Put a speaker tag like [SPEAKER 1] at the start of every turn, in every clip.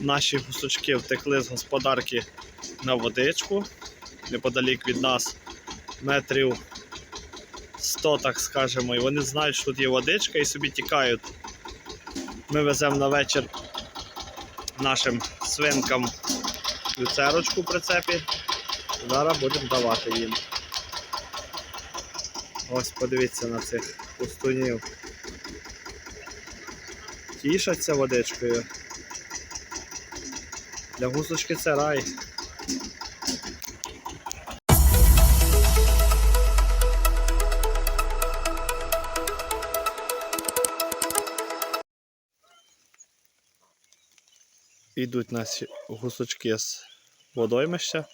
[SPEAKER 1] Наші гусочки втекли з господарки на водичку. Неподалік від нас метрів 100, так скажемо. І вони знають, що тут є водичка і собі тікають. Ми веземо на вечір нашим свинкам люцерочку в прицепі. Зараз будемо давати їм. Ось подивіться на цих пустунів. Тішаться водичкою. Для гусочки це рай. Ідуть наші гусочки з водоймища.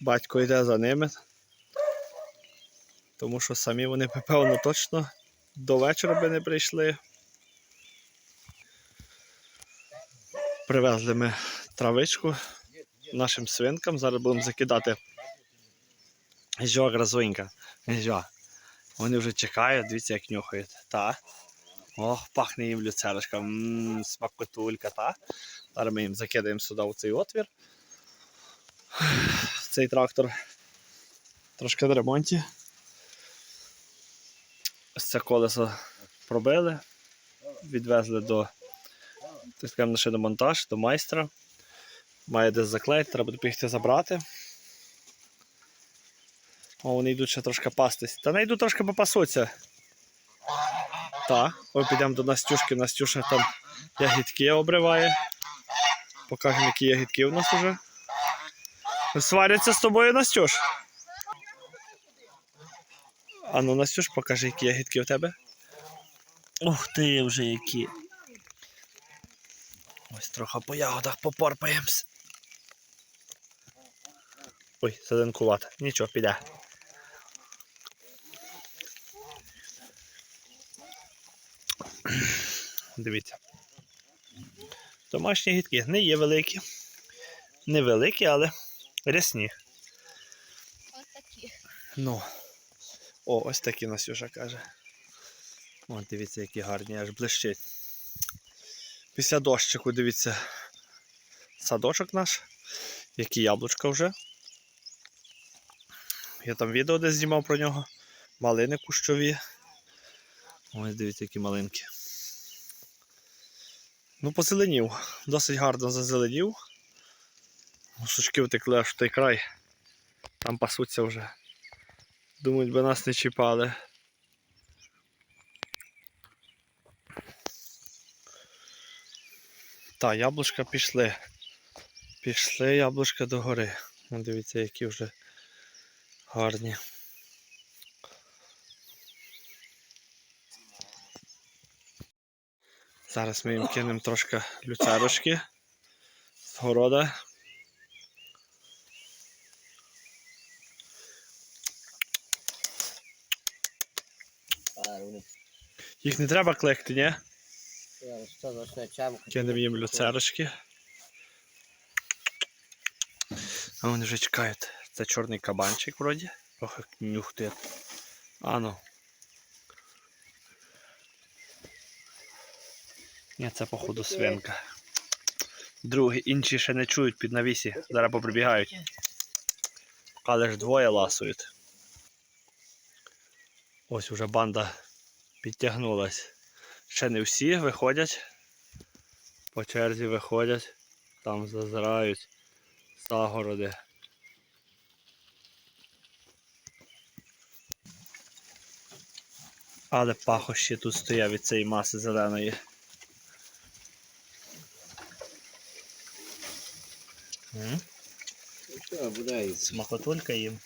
[SPEAKER 1] Батько йде за ними. Тому що самі вони, певно, точно до вечора би не прийшли. Привезли ми травичку нашим свинкам. Зараз будемо закидати жо грозунька. Вони вже чекають, дивіться, як нюхають. Та. Ох, пахне їм люцерочка. Ммм, смакотулька, та. Зараз ми їм закидаємо сюди в цей отвір. Цей трактор трошки на ремонті. Ось це колесо пробили, відвезли до так скажемо, на шиномонтаж, до майстра. Має десь заклеїти, треба поїхати забрати. О, вони йдуть ще трошки пастись. Та не йдуть трошки попасуться. Так, ой, підемо до Настюшки. Настюша там ягідки обриває. Покажемо, які ягідки у нас уже. Сваряться з тобою, Настюш. А ну, Настюш, покажи, які ягідки у тебе. Ух ти, вже які. Ось трохи по ягодах попорпаємось. Ой, зеленкувато. Нічого, піде. Дивіться. Домашні гідки не є великі. Невеликі, але рясні.
[SPEAKER 2] Ось такі.
[SPEAKER 1] Ну. О, ось такі Насюша каже. О, дивіться, які гарні, аж блищить. Після дощику, дивіться, садочок наш, які яблучка вже. Я там відео десь знімав про нього. Малини кущові. Ось дивіться, які малинки. Ну, позеленів. Досить гарно зазеленів. Сучки втекли аж в той край. Там пасуться вже. Думають, би нас не чіпали. Та, яблучка пішли. Пішли яблучка до гори. Дивіться, які вже гарні. Зараз ми їм кинемо трошки люцерочки з города. Їх не треба клекти, ні? Кинемо їм люцерочки. А вони вже чекають. Це чорний кабанчик вроді. Трохи нюхтує. А ну. Ні, це походу свинка. Другі, інші ще не чують під навісі. Зараз поприбігають. Але ж двоє ласують. Ось уже банда підтягнулась. Ще не всі виходять. По черзі виходять, там зазирають загороди. Але пахощі тут стоять від цієї маси зеленої. Смакотулька їм.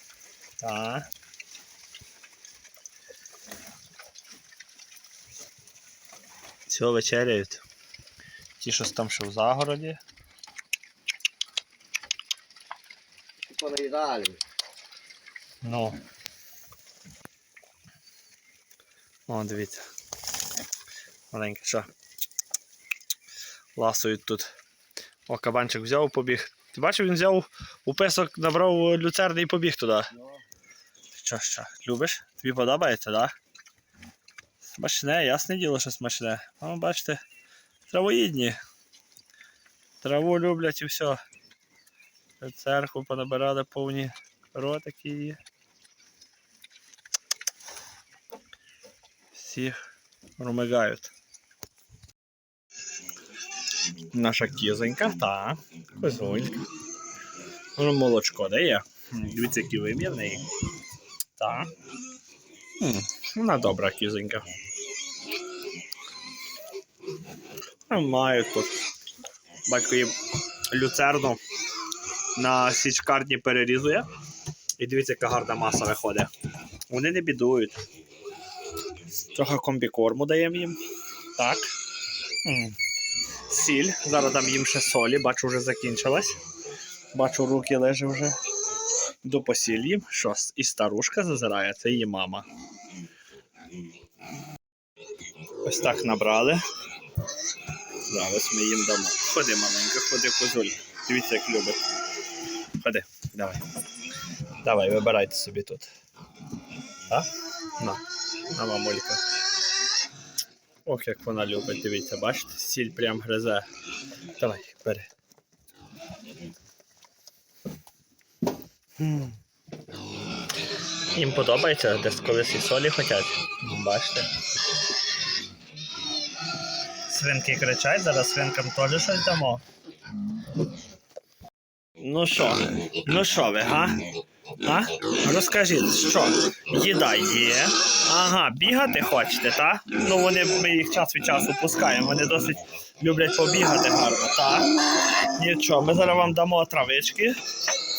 [SPEAKER 1] Так. Все, вечеряють. Ті, що там ще в загороді.
[SPEAKER 3] понаїдали.
[SPEAKER 1] Ну. О, дивіться. Маленьке що. Ласують тут. О, кабанчик взяв, побіг. Ти бачив, він взяв у песок, набрав люцерни і побіг туди. Що, що, любиш? Тобі подобається, так? Да? Смачне, ясне діло, що смачне. Ну, бачите, травоїдні. Траву люблять і все. Церкву понабирали повні ротики її. Всіх ромигають. Наша кізонька, та, козонька. Ну, молочко дає. Дивіться, які вимір в. Так. Вона добра кізонька. А Мають тут. Батько їм люцерну на січкарні перерізує. І дивіться, яка гарна маса виходить. Вони не бідують. Трохи комбікорму даємо їм. Так. Сіль. Зараз дам їм ще солі, бачу, вже закінчилась. Бачу, руки лежать вже. До посіль їм. Що, і старушка зазирає, це її мама. Ось так набрали. Зараз ми їм дамо. Ходи, маленька, ходи, козуль. Дивіться, як любить. Ходи, давай. Давай, вибирайте собі тут. А? На, на мамулька. Ох, як вона любить, дивіться, бачите, сіль прям гризе. Давай, бери. Їм подобається, десь колись і солі хочуть. Бачите. Свинки кричать, зараз свинкам теж щось дамо. Ну що? Ну що ви, га? А? Розкажіть, що? Їда є. Ага, бігати хочете, так? Ну вони ми їх час від часу пускаємо, вони досить люблять побігати гарно, так? Нічого, ми зараз вам дамо травички.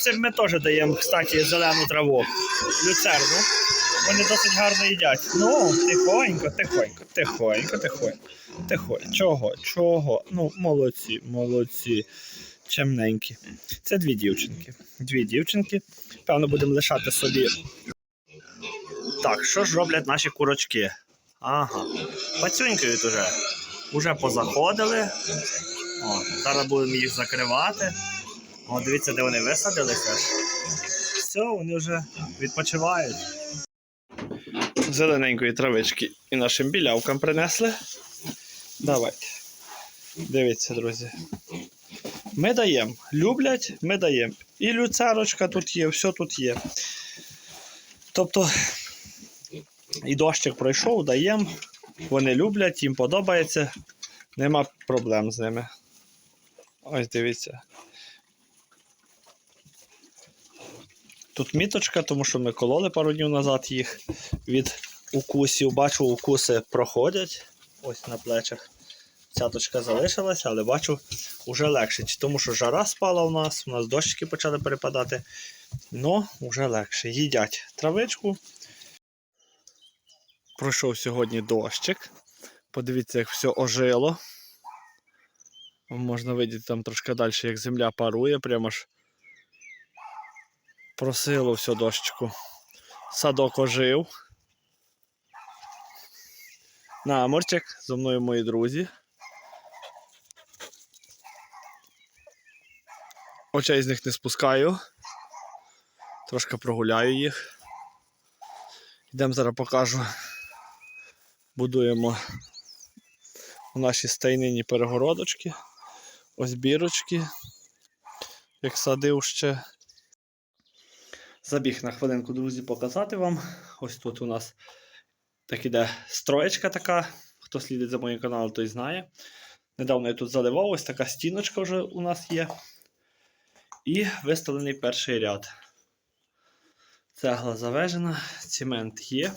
[SPEAKER 1] Це ми теж даємо, кстати, зелену траву. Люцерну. Вони досить гарно їдять. Ну, тихонько, тихонько, тихонько, тихонько. Тихонько. Чого? Чого? Ну, молодці, молодці. Чемненькі. Це дві дівчинки. Дві дівчинки. Певно, будемо лишати собі. Так, що ж роблять наші курочки? Ага. Пацюнькають уже. Уже позаходили. О, зараз будемо їх закривати. О, дивіться, де вони висадилися. Все, вони вже відпочивають. Зелененької травички і нашим білявкам принесли. Давайте. Дивіться, друзі. Ми даємо. Люблять, ми даємо. І люцерочка тут є, все тут є. Тобто, і дощик пройшов, даємо. Вони люблять, їм подобається. Нема проблем з ними. Ось дивіться. Тут міточка, тому що ми кололи пару днів назад їх від укусів. Бачу, укуси проходять. Ось на плечах. Цяточка залишилася, але бачу, вже легше. Тому що жара спала у нас, у нас дощики почали перепадати. Ну, вже легше. Їдять травичку. Пройшов сьогодні дощик. Подивіться, як все ожило. Можна видіти там трошки далі, як земля парує, прямо ж просило все дощику. Садок ожив. На, Мурчик, зо мною мої друзі. Очей з них не спускаю. Трошки прогуляю їх. Йдемо зараз покажу. Будуємо у нашій стайнині перегородочки. Ось бірочки. Як садив ще. Забіг на хвилинку, друзі, показати вам. Ось тут у нас так іде строєчка така. Хто слідить за моїм каналом, той знає. Недавно я тут заливав, ось така стіночка вже у нас є. І виставлений перший ряд. Цегла завежена, цемент є.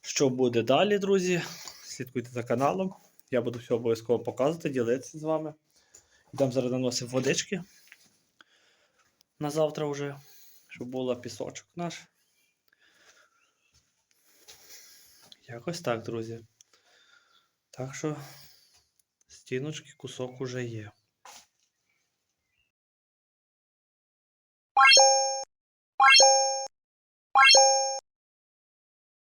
[SPEAKER 1] Що буде далі, друзі? Слідкуйте за каналом. Я буду все обов'язково показувати, ділитися з вами. Йдемо зараз наносив водички на завтра вже, щоб був пісочок наш. Якось так, друзі. Так що стіночки, кусок уже є.